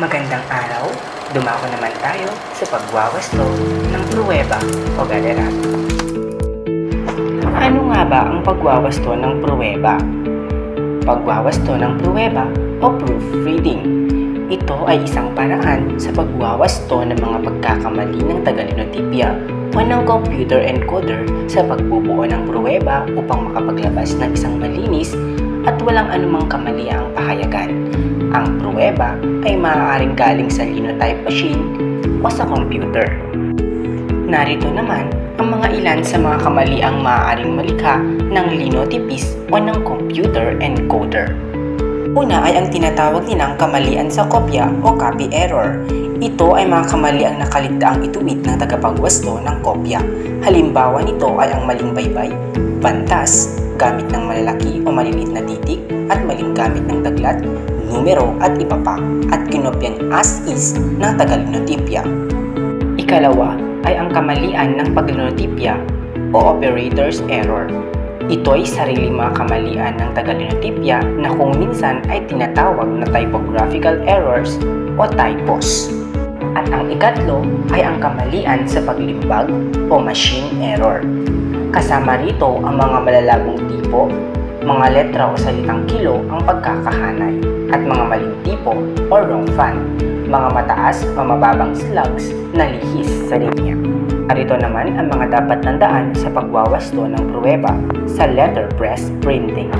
Magandang araw, dumako naman tayo sa pagwawasto ng pruweba o galerat. Ano nga ba ang pagwawasto ng pruweba? Pagwawasto ng pruweba o proofreading. Ito ay isang paraan sa pagwawasto ng mga pagkakamali ng tagalinotipya o ng computer encoder sa pagbubuo ng pruweba upang makapaglabas ng isang malinis at walang anumang kamali ang pahayagan. Ang pruweba ay maaaring galing sa linotype machine o sa computer. Narito naman ang mga ilan sa mga kamaliang maaaring malikha ng linotipist o ng computer encoder. Una ay ang tinatawag nilang kamalian sa kopya o copy error. Ito ay mga kamaliang nakaligdaang ituwid ng tagapagwasto ng kopya. Halimbawa nito ay ang maling baybay, bantas, gamit ng malalaki o maliliit na titik at maling gamit ng daglat, numero at iba pa at kinopyang as is ng tagalinotipya. Ikalawa ay ang kamalian ng paglinotipya o operator's error. Ito ay sariling mga kamalian ng tagalinotipya na kung minsan ay tinatawag na typographical errors o typos. At ang ikatlo ay ang kamalian sa paglimbag o machine error. Kasama rito ang mga malalagong tipo, mga letra o salitang kilo ang pagkakahanay, at mga maling tipo o wrong font, mga mataas o mababang slugs na lihis sa linya. Narito naman ang mga dapat tandaan sa pagwawasto ng pruweba sa letterpress printing.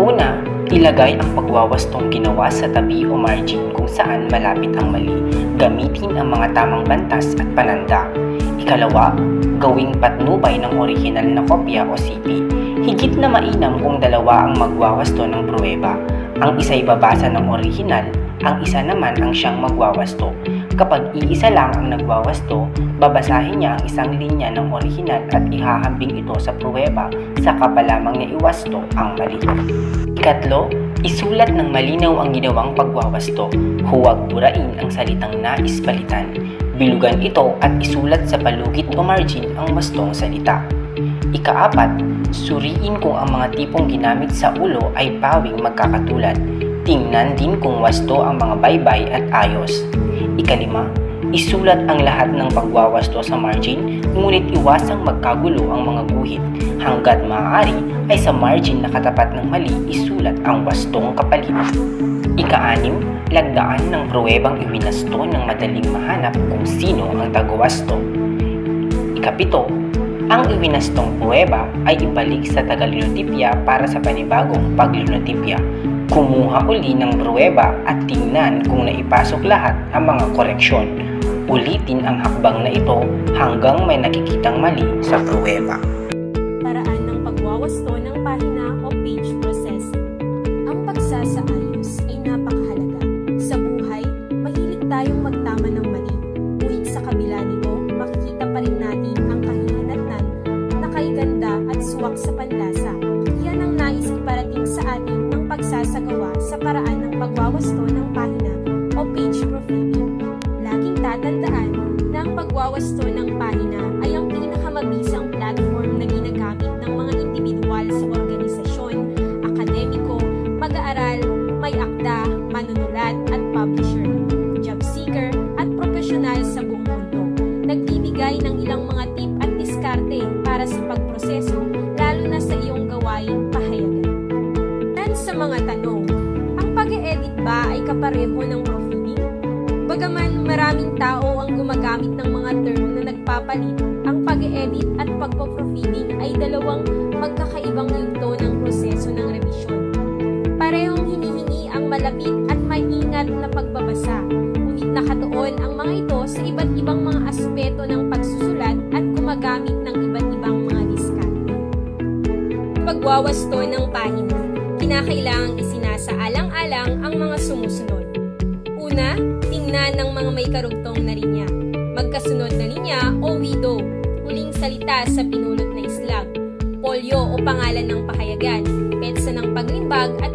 Una, ilagay ang pagwawastong ginawa sa tabi o margin kung saan malapit ang mali. Gamitin ang mga tamang bantas at pananda. Ikalawa, gawing patnubay ng orihinal na kopya o CP. Higit na mainam kung dalawa ang magwawasto ng pruweba. Ang isa'y babasa ng orihinal, ang isa naman ang siyang magwawasto. Kapag iisa lang ang nagwawasto, babasahin niya ang isang linya ng orihinal at ihahambing ito sa pruweba, saka pa lamang iwasto ang mali. Ikatlo, isulat ng malinaw ang ginawang pagwawasto. Huwag burain ang salitang nais palitan. Bilugan ito at isulat sa palugit o margin ang wastong salita. Ikaapat, suriin kung ang mga tipong ginamit sa ulo ay pawing magkakatulad. Tingnan din kung wasto ang mga baybay at ayos. Ikalima, isulat ang lahat ng pagwawasto sa margin, ngunit iwasang magkagulo ang mga guhit. Hanggat maaari ay sa margin na katapat ng mali, isulat ang wastong kapalit. Ika-anim, lagdaan ng pruwebang iwinasto ng madaling mahanap kung sino ang tagawasto. Ikapito, ang iwinastong pruweba ay ibalik sa tagalinotipya para sa panibagong paglinotipya. Kumuha uli ng pruweba at tingnan kung naipasok lahat ang mga koreksyon. Ulitin ang hakbang na ito hanggang may nakikitang mali sa pruweba. Profesional sa buong mundo. Nagbibigay ng ilang mga tip at diskarte para sa pagproseso, lalo na sa iyong gawaing pahayagan. Yan sa mga tanong, ang pag-edit ba ay kapareho ng proofreading? Bagaman maraming tao ang gumagamit ng mga term na nagpapalit, ang pag-edit at pagpo-proofreading ay dalawang magkakaibang yugto ng proseso ng revisyon. Parehong hinihingi ang malapit at maingat na pagbabasa, nakatuon ang mga ito sa iba't ibang mga aspeto ng pagsusulat at gumagamit ng iba't ibang mga diskarte. Pagwawasto ng pahina, kinakailangang isinasaalang-alang ang mga sumusunod. Una, tingnan ng mga may karugtong na linya. Magkasunod na linya o widow, huling salita sa pinulot na islag, polyo o pangalan ng pahayagan, petsa ng paglimbag at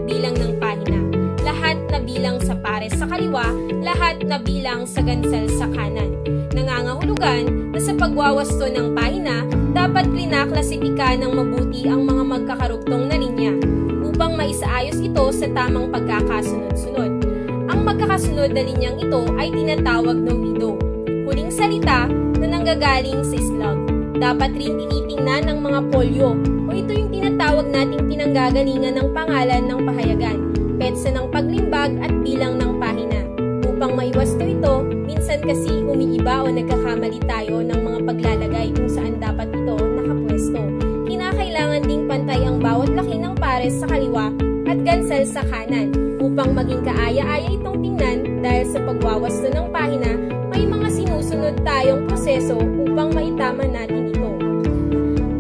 kaliwa, lahat na bilang sa gansal sa kanan. Nangangahulugan na sa pagwawasto ng pahina, dapat klinaklasipika ng mabuti ang mga magkakarugtong na linya upang maisaayos ito sa tamang pagkakasunod-sunod. Ang mag magkakasunod na linyang ito ay tinatawag na widow. Huling salita na nanggagaling sa islag. Dapat rin tinitingnan ng mga polyo o ito yung tinatawag nating pinanggagalingan ng pangalan ng pahayagan, petsa ng paglimbag at bilang ng pahina. Maiwasto ito, minsan kasi umiiba o nagkakamali tayo ng mga paglalagay kung saan dapat ito nakapwesto. Kinakailangan ding pantay ang bawat laki ng pares sa kaliwa at gansel sa kanan upang maging kaaya-aya itong tingnan dahil sa pagwawasto ng pahina may mga sinusunod tayong proseso upang maitama natin ito.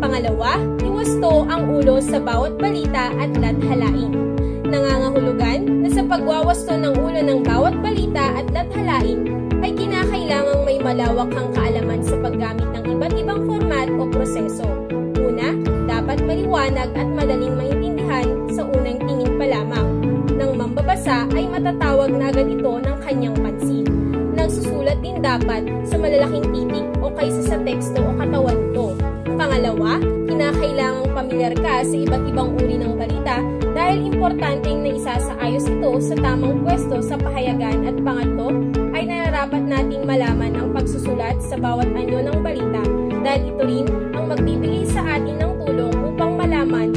Pangalawa, iwasto ang ulo sa bawat balita at lathalain. Nangangahulugan na sa pagwawasto ng ulo ng bawat balita at lathalain ay kinakailangang may malawak kang kaalaman sa paggamit ng iba't ibang format o proseso. Una, dapat maliwanag at madaling maintindihan sa unang tingin pa lamang. Nang mambabasa ay matatawag na agad ito ng kanyang pansin. Nagsusulat din dapat sa malalaking titik o kaysa sa teksto o katawan nito. Pangalawa, kinakailangang pamilyar ka sa iba't ibang uri ng balita dahil importanteng na isasaayos ito sa tamang pwesto sa pahayagan at pangatlo ay nararapat nating malaman ang pagsusulat sa bawat anyo ng balita dahil ito rin ang magbibigay sa atin ng tulong upang malaman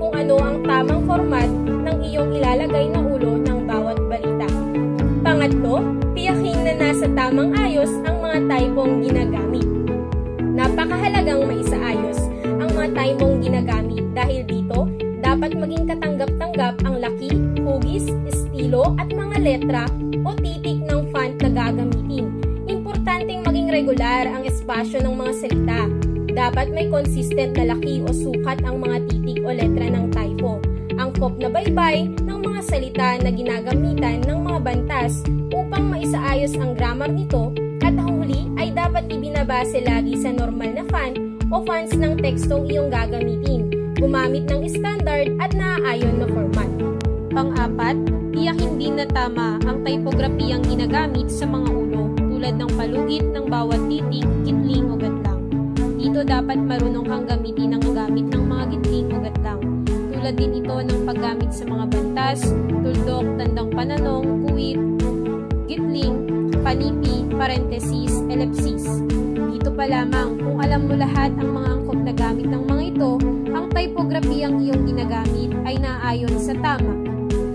kung ano ang tamang format ng iyong ilalagay na ulo ng bawat balita. Pangatlo, tiyakin na nasa tamang ayos ang mga typong ginagamit. Napakahalagang maisaayos mga timong ginagamit dahil dito dapat maging katanggap-tanggap ang laki, hugis, estilo at mga letra o titik ng font na gagamitin. Importanteng maging regular ang espasyo ng mga salita. Dapat may consistent na laki o sukat ang mga titik o letra ng typo. Angkop na baybay ng mga salita na ginagamitan ng mga bantas upang maisaayos ang grammar nito at huli ay dapat ibinabase lagi sa normal na font o fonts ng tekstong iyong gagamitin. Gumamit ng standard at naaayon na format. Pang-apat, tiyakin din na tama ang typografiyang ginagamit sa mga ulo tulad ng palugit ng bawat titik, gitling o gatlang. Dito dapat marunong kang gamitin ang gamit ng mga gitling o gatlang. Tulad din ito ng paggamit sa mga bantas, tuldok, tandang pananong, kuwit, gitling, panipi, parenthesis, ellipsis. Pa lamang, kung alam mo lahat ang mga angkop na gamit ng mga ito, ang typografiyang iyong ginagamit ay naayon sa tama.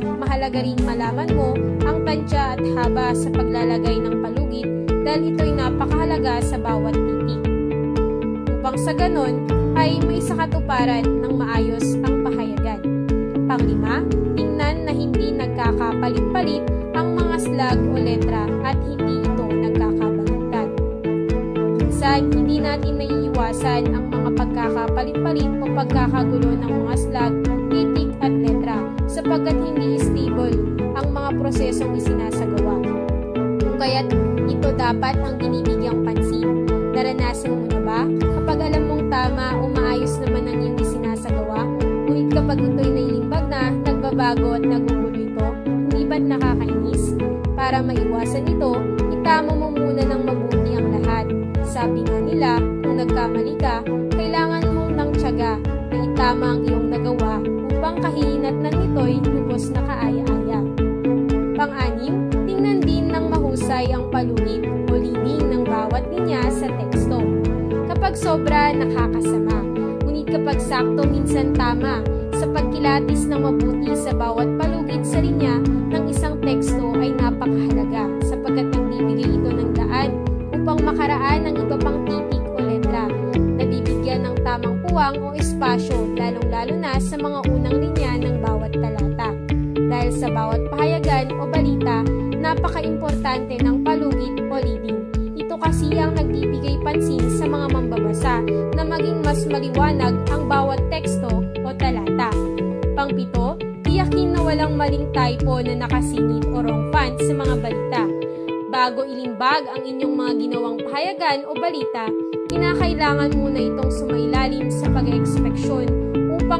Mahalaga rin malaman mo ang tansya at haba sa paglalagay ng palugit dahil ito'y napakahalaga sa bawat titik. Upang sa ganon ay may sakatuparan ng maayos ang pahayagan. Panglima, tingnan na hindi nagkakapalit-palit ang mga slag o letra at hindi Minsan, hindi natin naiiwasan ang mga pagkakapalit-palit o pagkakagulo ng mga slag, titik at letra sapagkat hindi stable ang mga prosesong isinasagawa. Kung kaya't ito dapat ang binibigyang pansin. Naranasan mo na ba? Kapag alam mong tama o maayos naman ang iyong isinasagawa, ngunit kapag ito'y nailimbag na, nagbabago at nagugulo ito, hindi ba't nakakainis? Para maiwasan ito, Sabi nga nila, kung nagkamali ka, kailangan mong ng tiyaga na itama ang iyong nagawa upang kahihinat ng ito'y lubos na kaaya-aya. Pang-anim, tingnan din ng mahusay ang palugit o libing ng bawat linya sa teksto. Kapag sobra, nakakasama. Ngunit kapag sakto, minsan tama. Sa pagkilatis ng mabuti sa bawat palugit sa linya sa mga unang linya ng bawat talata. Dahil sa bawat pahayagan o balita, napaka-importante ng palugit o leading. Ito kasi ang nagbibigay pansin sa mga mambabasa na maging mas maliwanag ang bawat teksto o talata. Pangpito, tiyakin na walang maling typo na nakasingit o wrong font sa mga balita. Bago ilimbag ang inyong mga ginawang pahayagan o balita, kinakailangan muna itong sumailalim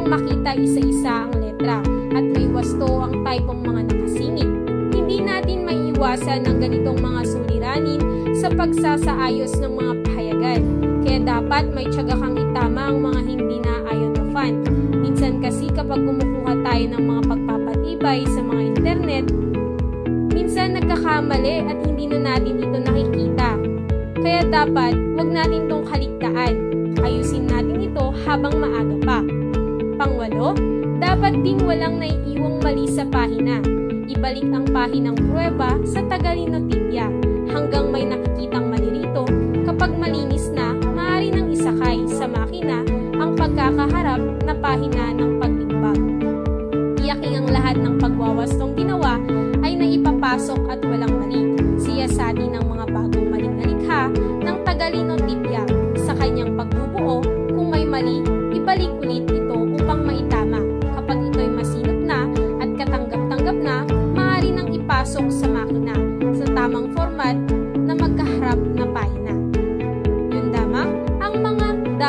upang makita isa-isa ang letra at may wasto ang typong mga nakasingit. Hindi natin maiiwasan ang ganitong mga suliranin sa pagsasaayos ng mga pahayagan. Kaya dapat may tiyaga kang itama ang mga hindi na ayon na font. Minsan kasi kapag kumukuha tayo ng mga pagpapatibay sa mga internet, minsan nagkakamali at hindi na natin ito nakikita. Kaya dapat wag natin itong kaligtaan. Ayusin natin ito habang maaga pa. Dapat ding walang naiiwang mali sa pahina. Ibalik ang pahinang pruweba sa Tagalino-Tibia hanggang may nakikitang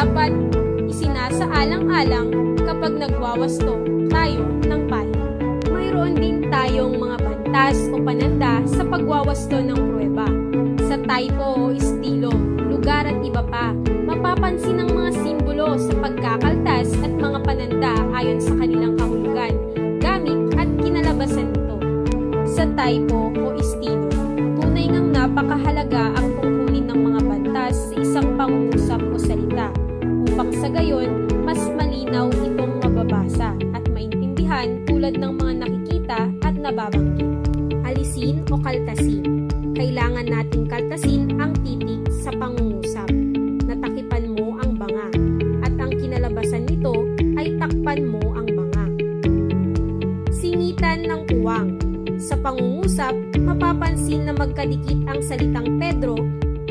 dapat isinasaalang-alang kapag nagwawasto tayo ng pahina. Mayroon din tayong mga bantas o pananda sa pagwawasto ng pruweba. Sa typo o estilo, lugar at iba pa, mapapansin ang mga simbolo sa pagkakaltas at mga pananda ayon sa kanilang kahulugan, gamit at kinalabasan nito. Sa typo o estilo, tunay ngang napakahalaga ang tungkulin ng mga bantas sa isang pangungusap sa gayon mas malinaw itong mababasa at maintindihan tulad ng mga nakikita at nababanggit. Alisin o kaltasin. Kailangan nating kaltasin ang titik sa pangungusap. Natakipan mo ang banga at ang kinalabasan nito ay takpan mo ang banga. Singitan ng puwang. Sa pangungusap, mapapansin na magkadikit ang salitang Pedro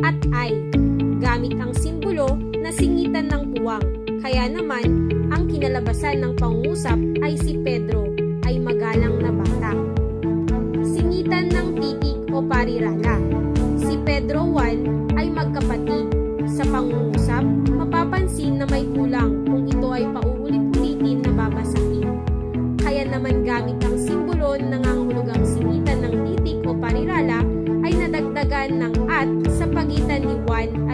at ay pag-uusap, mapapansin na may kulang kung ito ay pauulit-ulitin na babasahin. Kaya naman gamit ang simbolo ng nangangulugang singitan ng titik o parirala ay nadagdagan ng at sa pagitan ni 1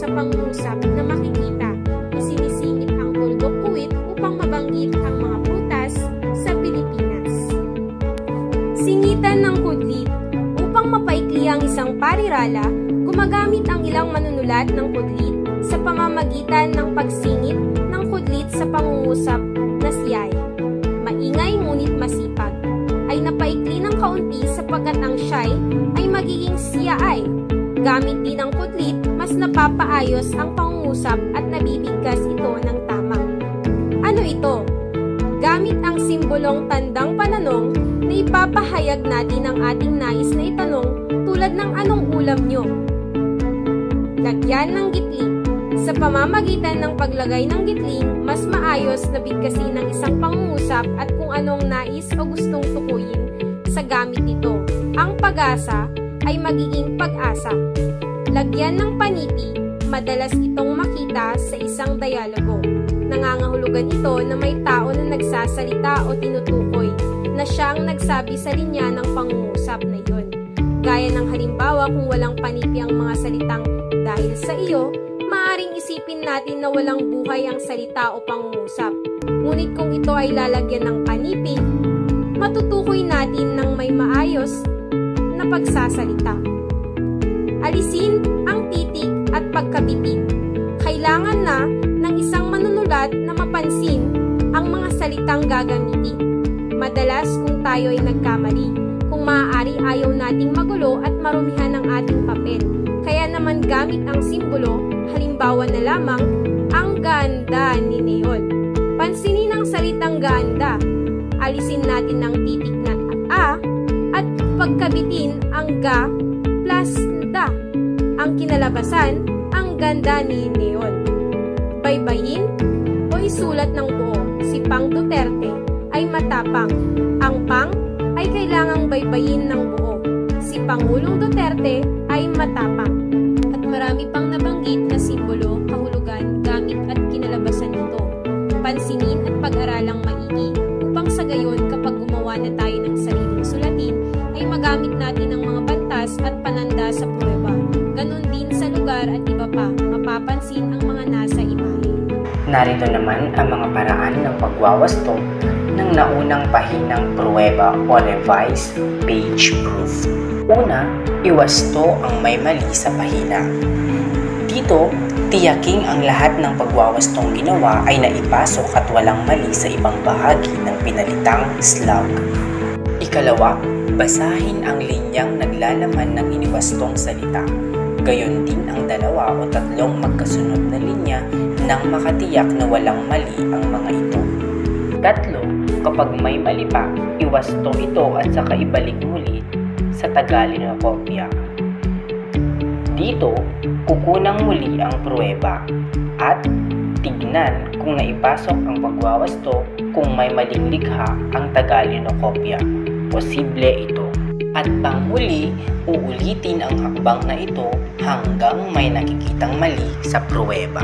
sa pangungusap na makikita. Isinisingit ang tuldok kuwit upang mabanggit ang mga prutas sa Pilipinas. Singitan ng kudlit Upang mapaikli ang isang parirala, gumagamit ang ilang manunulat ng kudlit sa pamamagitan ng pagsingit ng kudlit sa pangungusap na siyay. Maingay ngunit masipag ay napaikli ng kaunti sapagkat ang siyay ay magiging siya ay. Gamit din ng kudlit, napapaayos ang pangungusap at nabibigkas ito ng tama. Ano ito? Gamit ang simbolong tandang pananong na ipapahayag natin ang ating nais na itanong tulad ng anong ulam nyo. Lagyan ng gitling. Sa pamamagitan ng paglagay ng gitling, mas maayos na bigkasin ng isang pangungusap at kung anong nais o gustong tukuyin sa gamit nito. Ang pag-asa ay magiging pag-asa. Lagyan ng paniti, madalas itong makita sa isang dialogo. Nangangahulugan ito na may tao na nagsasalita o tinutukoy na siyang nagsabi sa linya ng pangungusap na iyon. Gaya ng halimbawa kung walang paniti ang mga salitang dahil sa iyo, maaring isipin natin na walang buhay ang salita o pangungusap. Ngunit kung ito ay lalagyan ng paniti, matutukoy natin ng may maayos na pagsasalita. Alisin ang titik at pagkabitin. Kailangan na ng isang manunulat na mapansin ang mga salitang gagamitin. Madalas kung tayo ay nagkamali, kung maaari ayaw nating magulo at marumihan ang ating papel. Kaya naman gamit ang simbolo, halimbawa na lamang, ang ganda ni Neon. Pansinin ang salitang ganda. Alisin natin ang titik na a at pagkabitin ang ga. Ang kinalabasan, ang ganda ni Neon. Baybayin o isulat ng buo, si Pang Duterte ay matapang. Ang Pang ay kailangang baybayin ng buo. Si Pangulong Duterte ay matapang. At marami pang nabanggit na simbolo, lugar at iba pa, mapapansin ang mga nasa imahe. Narito naman ang mga paraan ng pagwawasto ng naunang pahinang pruweba o revised page proof. Una, iwasto ang may mali sa pahina. Dito, tiyaking ang lahat ng pagwawastong ginawa ay naipasok at walang mali sa ibang bahagi ng pinalitang slug. Ikalawa, basahin ang linyang naglalaman ng iniwastong salita. Gayon din ang dalawa o tatlong magkasunod na linya nang makatiyak na walang mali ang mga ito. Tatlo, kapag may mali pa, iwasto ito at saka ibalik muli sa Tagalog na kopya. Dito, kukunang muli ang pruweba at tignan kung naipasok ang pagwawasto kung may maling likha ang Tagalog na kopya. Posible ito. At pangmuli, uulitin ang hakbang na ito hanggang may nakikitang mali sa pruweba.